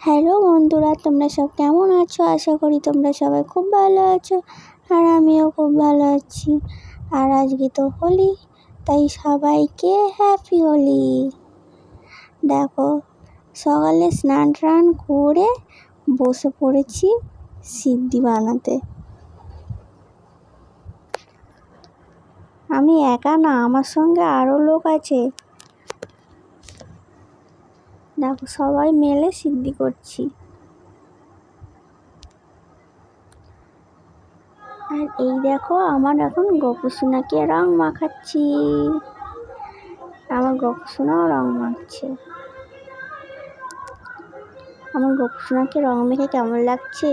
Hello বন্ধুরা, তোমরা সব কেমন আছো? আশা করি তোমরা সবাই খুব ভালো আছো আর আমিও খুব ভালো আছি। আর আজকে তো হোলি, তাই সবাইকে হ্যাপি হোলি। দেখো, সকালে স্নান টান করে বসে পড়েছি সিদ্ধি বানাতে। আমি একা না, আমার সঙ্গে আরও লোক আছে। দেখো, সবাই মিলে সিদ্ধি করছি। আর এই দেখো, আমার এখন গোপুসোনাকে রং মাখাচ্ছি। আমার গোপুসোনাও রং মাখছে। আমার গোপুসোনাকে রং মেখে কেমন লাগছে?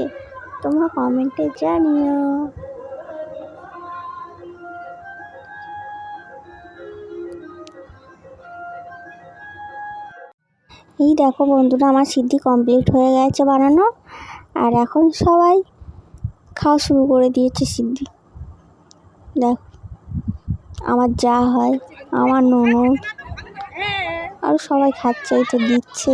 তোমরা কমেন্টে জানিও। এই দেখো বন্ধুরা, আমার সিদ্ধি কমপ্লিট হয়ে গেছে বানানো আর এখন সবাই খাওয়া শুরু করে দিয়েছে সিদ্ধি। দেখো, আমার যা হয়, আমার ননদ, আর সবাই খাচ্ছে, এই তো দিচ্ছে।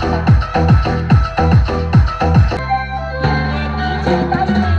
Thank you.